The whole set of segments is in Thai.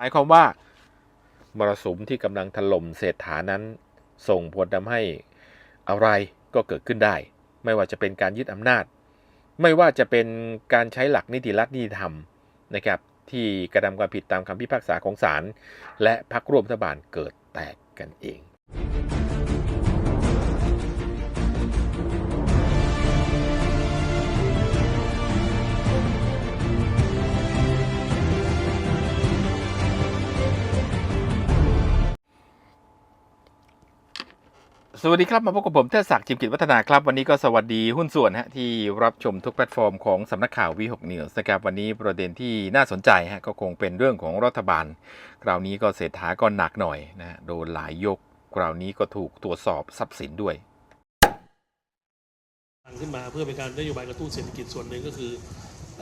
หมายความว่ามรสุมที่กำลังถล่มเศรษฐานั้น ส่งผลทำให้อะไรก็เกิดขึ้นได้ ไม่ว่าจะเป็นการยึดอำนาจ ไม่ว่าจะเป็นการใช้หลักนิติรัฐนิติธรรมนะครับที่กระทำความผิดตามคำพิพากษาของศาลและพรรคร่วมรัฐบาลเกิดแตกกันเอง สวัสดีครับ มาพบกับผมเทศศักดิ์จิมกิจวัฒนาครับ วันนี้ก็สวัสดีหุ้นส่วนฮะที่รับชมทุกแพลตฟอร์มของสำนักข่าววีหกนิวส์นะครับวันนี้ประเด็นที่น่าสนใจฮะก็คงเป็นเรื่องของรัฐบาล คราวนี้ก็เศรษฐาก็หนักหน่อยนะฮะโดนหลายยก คราวนี้ก็ถูกตรวจสอบทรัพย์สินด้วยตั้งขึ้นมาเพื่อเป็นการนโยบายกระตุ้นเศรษฐกิจส่วนหนึ่งก็คือ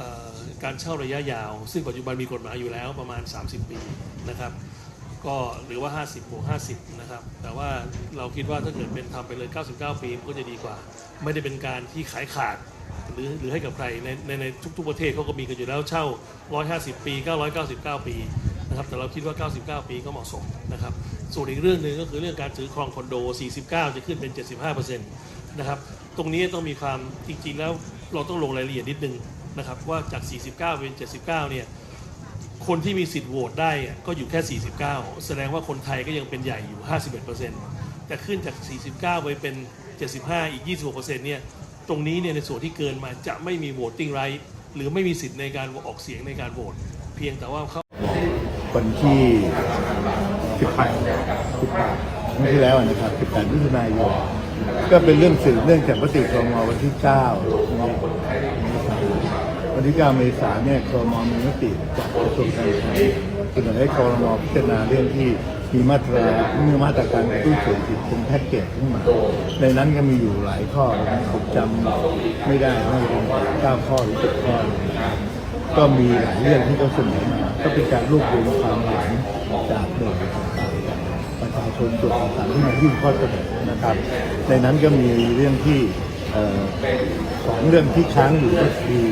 ออการเช่าระยะยาว ซึ่งปัจจุบันมีกฎหมายอยู่แล้วประมาณ 30 ปีนะครับ ก็หรือว่า 50บวก50 นะครับ แต่ว่าเราคิดว่าถ้าเกิดเป็นทำไปเลย 99 ปีมันก็จะดีกว่า ไม่ได้เป็นการที่ขายขาด หรือหรือให้กับใครในในในทุก ๆ ประเทศเขาก็มีกันอยู่แล้วเช่า 150 ปี 999 ปีนะครับแต่เราคิดว่า 99 ปีก็เหมาะสมนะครับ ส่วนอีกเรื่องหนึ่งก็คือเรื่องการถือครองคอนโด 49 จะขึ้นเป็น 75%นะครับ ตรงนี้ต้องมีความจริงๆแล้วเราต้องลงรายละเอียดนิดนึงนะครับว่าจาก 49 เป็น 79 เนี่ย คนที่มีสิทธิ์โหวตได้ก็อยู่แค่ 49 แสดงว่าคนไทยก็ยังเป็นใหญ่อยู่ 51%แต่ขึ้นจาก 49 ไปเป็น 75 อีก 26%เนี่ย ตรงนี้เนี่ยในส่วนที่เกินมาจะไม่มี voting right หรือไม่มีสิทธิ์ในการออกเสียงในการโหวตเพียงแต่ว่าเขาวันที่ 18 18ไม่ที่แล้วนะครับ 18มิถุนายนก็เป็นเรื่องสื่อเรื่องจากมติครมวันที่ 9 ที่9เมษายนเนี่ยครมมีมติจากกระทรวงการคลังเสนอให้ครมพิจารณาเรื่องที่มีมาตรามีมาตรการกระตุ้นเศรษฐกิจเป็นแพ็กเกจขึ้นมา ในนั้นก็มีอยู่หลายข้อนะผมจำไม่ได้ไม่เป็น9ข้อหรือ10ข้อ ก็มีหลายเรื่องที่เขาเสนอมาก็เป็นการรวบรวมความเห็นจากหน่วยประชาชนส่วนต่างๆที่มายื่นข้อเสนอนะครับ ในนั้นก็มีเรื่องที่เอ่อสองเรื่องที่ค้างอยู่ก็คือ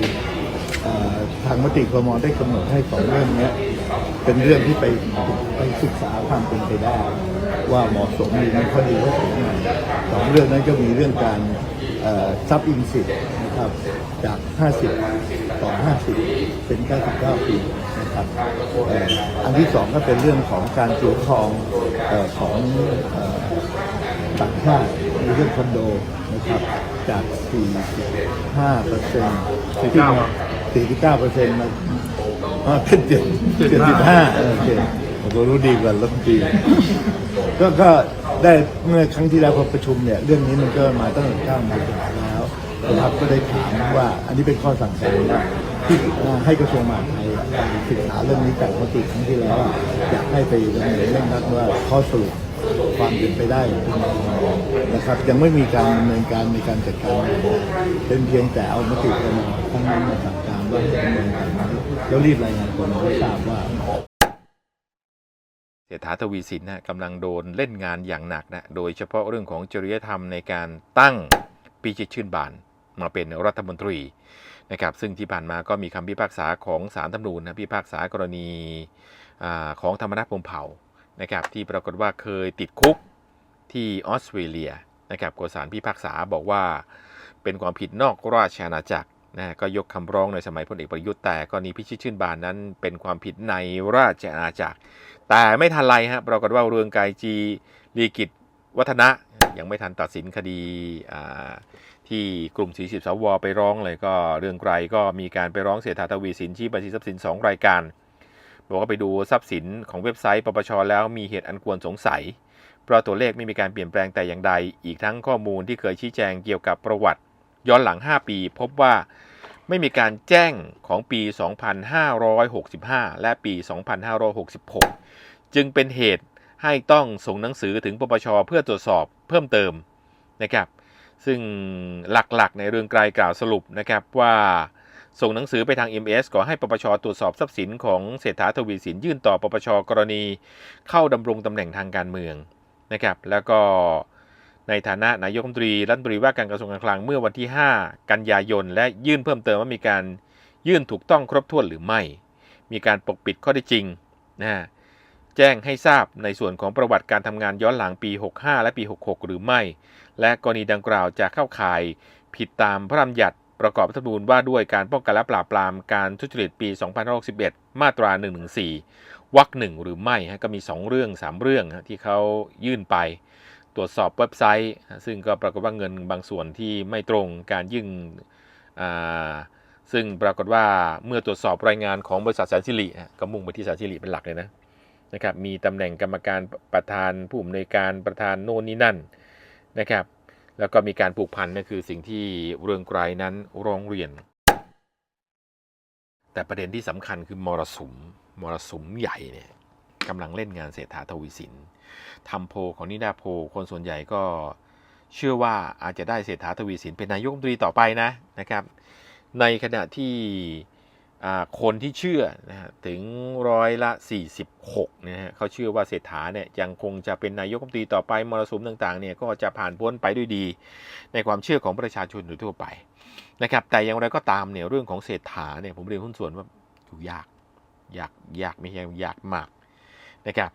ทางมติครมได้กำหนดให้สองเรื่องนี้เป็นเรื่องที่ไปไปศึกษาความเป็นไปได้ ว่าเหมาะสมหรือไม่พอดีว่าสมไหนสองเรื่องนั้นก็มีเรื่องการซับอินสิทนะครับจาก 50 ต่อ 50 เป็น 99 ปีนะครับอ,อันที่สองก็เป็นเรื่องของการถือครองอของอต่างชาติในเรื่องคอนโดนะครับจาก 45เปอร์เซ็นต์ 49เปอร์เซ็นต์มาอ่าขึ้น7 75เออโอเคผมก็รู้ดีกว่ารัฐมนตรีก็ก็ได้เมื่อครั้งที่แล้วพอประชุมเนี่ย เรื่องนี้มันก็มาตั้งแต่9มีนาแล้วนะครับก็ได้ถามว่า อันนี้เป็นข้อสั่งการว่าที่ให้กระทรวงมหาดไทยศึกษาเรื่องนี้จากมติครั้งที่แล้วอะอยากให้ไปดำเนินเรื่องนั้นว่าข้อสรุปความเป็นไปได้เป็นยังไงนะครับ ยังไม่มีการดำเนินการในการจัดการอะไรเป็นเพียงแต่เอามติครมทั้งนั้นมาสั่งการ ว่าให้ดำเนินการนี้แล้วรีบรายงานคนให้ทราบว่าเศรษฐาทวีสินนะกำลังโดนเล่นงานอย่างหนักนะโดยเฉพาะเรื่องของจริยธรรมในการตั้งปีจิตชื่นบานมาเป็นรัฐมนตรีนะครับซึ่งที่ผ่านมาก็มีคำพิพากษาของศาลตำรวจนะพิพากษากรณีอของธรรมนัฐพมเผ่านะครับที่ปรากฏว่าเคยติดคุกที่ออสเตรเลียนะครับกศาลพิพากษาบอกว่าเป็นความผิดนอกราชอาณาจักร นะก็ยกคำร้องในสมัยพลเอกประยุทธ์แต่กรณีพิชิตชื่นบานนั้นเป็นความผิดในราชอาณาจักร แต่ไม่ทันไรฮะปรากฏว่าเรืองไกรจีลีกิจวัฒนะยังไม่ทันตัดสินคดีที่กลุ่มสีสิบสว ไปร้องเลยก็เรื่องไกรก็มีการไปร้องเศรษฐาทวีสินชี้บัญชีทรัพย์สิน 2 รายการ บอกว่าไปดูทรัพย์สินของเว็บไซต์ปปชแล้วมีเหตุอันควรสงสัย เพราะตัวเลขไม่มีการเปลี่ยนแปลงแต่อย่างใด อีกทั้งข้อมูลที่เคยชี้แจงเกี่ยวกับประวัติ ย้อนหลัง 5 ปี พบว่าไม่มีการแจ้งของปี 2565 และปี 2566 จึงเป็นเหตุให้ต้องส่งหนังสือถึงปปชเพื่อตรวจสอบเพิ่มเติมนะครับ ซึ่งหลักๆ ในเรื่องไกลกล่าวสรุปนะครับว่าส่งหนังสือไปทาง MS ขอให้ปปชตรวจสอบทรัพย์สินของเศรษฐาทวีสินยื่นต่อปปชกรณีเข้าดำรงตำแหน่งทางการเมืองนะครับ แล้วก็ ในฐานะนายกรัฐมนตรีรัฐมนตรีว่าการกระทรวงการคลังเมื่อวันที่ 5 กันยายน และยื่นเพิ่มเติมว่ามีการยื่นถูกต้องครบถ้วนหรือไม่ มีการปกปิดข้อเท็จริงนะแจ้งให้ทราบในส่วนของประวัติการทำงานย้อนหลังปี 65 และปี 66 หรือไม่ และกรณีดังกล่าวจะเข้าข่ายผิดตามพระราชบัญญัติประกอบรัฐธรรมนูญว่าด้วยการป้องกันและปราบปรามการทุจริตปี 2561 มาตรา 114 วรรคหนึ่งหรือไม่ ก็มี 2 เรื่อง 3 เรื่องที่เขายื่นไป ตรวจสอบเว็บไซต์ ซึ่งก็ปรากฏว่าเงินบางส่วนที่ไม่ตรงการยื่นซึ่งปรากฏว่าเมื่อตรวจสอบรายงานของบริษัทแสนสิริก็มุ่งไปที่แสนสิริเป็นหลักเลยนะนะครับมีตำแหน่งกรรมการประธานผู้อำนวยการประธานโน่นนี่นั่นนะครับแล้วก็มีการผูกพันนั่นคือสิ่งที่เรืองไกรนั้นร้องเรียน แต่ประเด็นที่สำคัญคือมรสุมมรสุมใหญ่เนี่ยกำลังเล่นงานเศรษฐาทวีสิน ทำโพของนิดาโพคนส่วนใหญ่ก็เชื่อว่าอาจจะได้เศรษฐาทวีสินเป็นนายกรัฐมนตรีต่อไปนะนะครับ ในขณะที่คนที่เชื่อนะฮะถึงร้อยละ 46นะฮะเขาเชื่อว่าเศรษฐาเนี่ยยังคงจะเป็นนายกรัฐมนตรีต่อไปมรสุมต่างๆเนี่ยก็จะผ่านพ้นไปด้วยดี ในความเชื่อของประชาชนโดยทั่วไปนะครับแต่อย่างไรก็ตามเนี่ยเรื่องของเศรษฐาเนี่ยผมเรียนหุ้นส่วนว่าอยู่ยากยากยากไม่ใช่ยากมาก นะครับ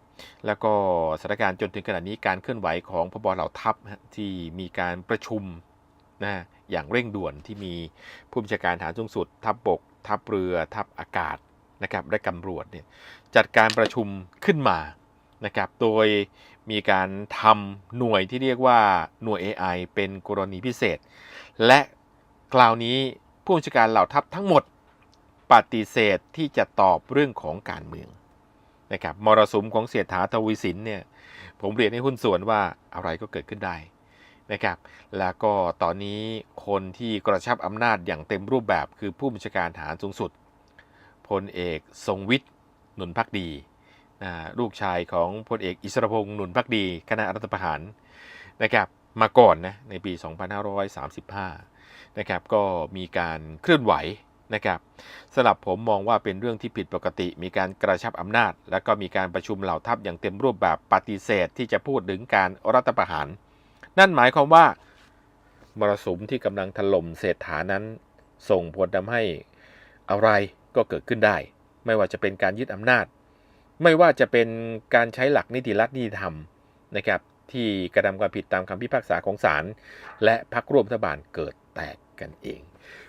แล้วก็สถานการณ์จนถึงขณะนี้การเคลื่อนไหวของพบเหล่าทัพที่มีการประชุมนะอย่างเร่งด่วนที่มีผู้บัญชาการฐานสูงสุด ทัพบก ทัพเรือ ทัพอากาศนะครับและตำรวจเนี่ยจัดการประชุมขึ้นมานะครับโดยมีการทำหน่วยที่เรียกว่าหน่วย AI เป็นกรณีพิเศษ และคราวนี้ผู้บัญชาการเหล่าทัพทั้งหมดปฏิเสธที่จะตอบเรื่องของการเมือง นะครับมรสุมของเสียฐาทวีสินเนี่ยผมเรียนให้หุ้นส่วนว่าอะไรก็เกิดขึ้นได้นะครับแล้วก็ตอนนี้คนที่กระชับอำนาจอย่างเต็มรูปแบบคือผู้บัญชาการฐานสูงสุดพลเอกทรงวิทย์หนุนพักดีนะลูกชายของพลเอกอิสรพงษ์หนุนพักดีคณะรัฐประหารนะครับมาก่อนนะในปี 2535นะครับก็มีการเคลื่อนไหว นะครับสำหรับผมมองว่าเป็นเรื่องที่ผิดปกติ มีการกระชับอำนาจ และก็มีการประชุมเหล่าทัพอย่างเต็มรูปแบบปฏิเสธที่จะพูดถึงการรัฐประหาร นั่นหมายความว่ามรสุมที่กำลังถล่มเศรษฐานั้น ส่งผลทำให้อะไรก็เกิดขึ้นได้ ไม่ว่าจะเป็นการยึดอำนาจ ไม่ว่าจะเป็นการใช้หลักนิติรัฐนิติธรรมนะครับที่กระทำความผิดตามคำพิพากษาของศาลและพักร่วมรัฐบาลเกิดแตกกันเอง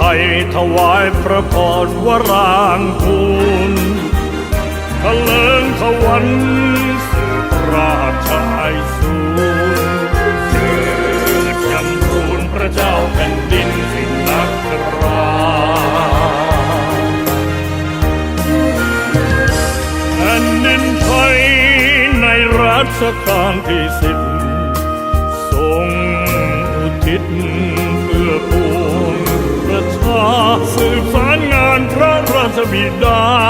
ไทยถวายพระพรวรางคูณทะเลิงทวันสืบราชายสูรเจิดจำรูนพระเจ้าแผ่นดินสินนักราแผ่นดินไทยในรัชกาลที่สิบ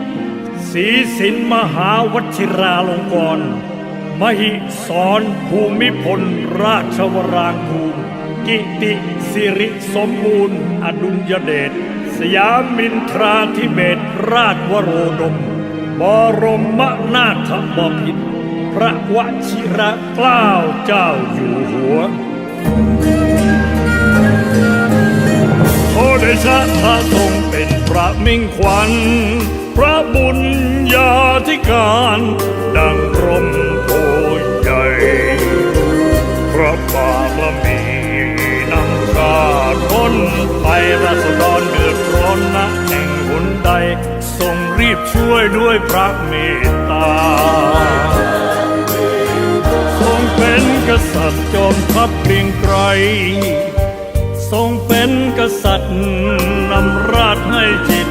ศีสินมหาวชิราลงกรณ์มหิสรภูมิพล ราชวรางคูลกิติสิริสมบูรณ์ อดุลยเดชสยามินทราธิเบศราชวโรดม บรมนาถบพิตรพระวชิระเกล้าเจ้าอยู่หัวโอเดชะพระทรงเป็นพระมิ่งขวัญ พระบุญญาธิการดังร่มโพใหญ่พระบารมีนำชาท้นไปราษฎรเดือดร้อนนะแห่งหนใดทรงรีบช่วยด้วยพระเมตตาทรงเป็นกษัตริย์จอมทัพเกรียงไกรทรงเป็นกษัตริย์นำราชให้จิต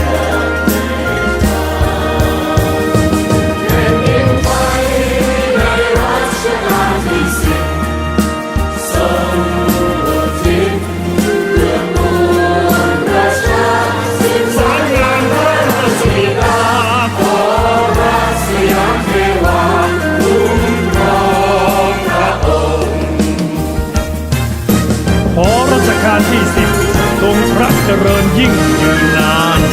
จริญยิ่งยืนนาน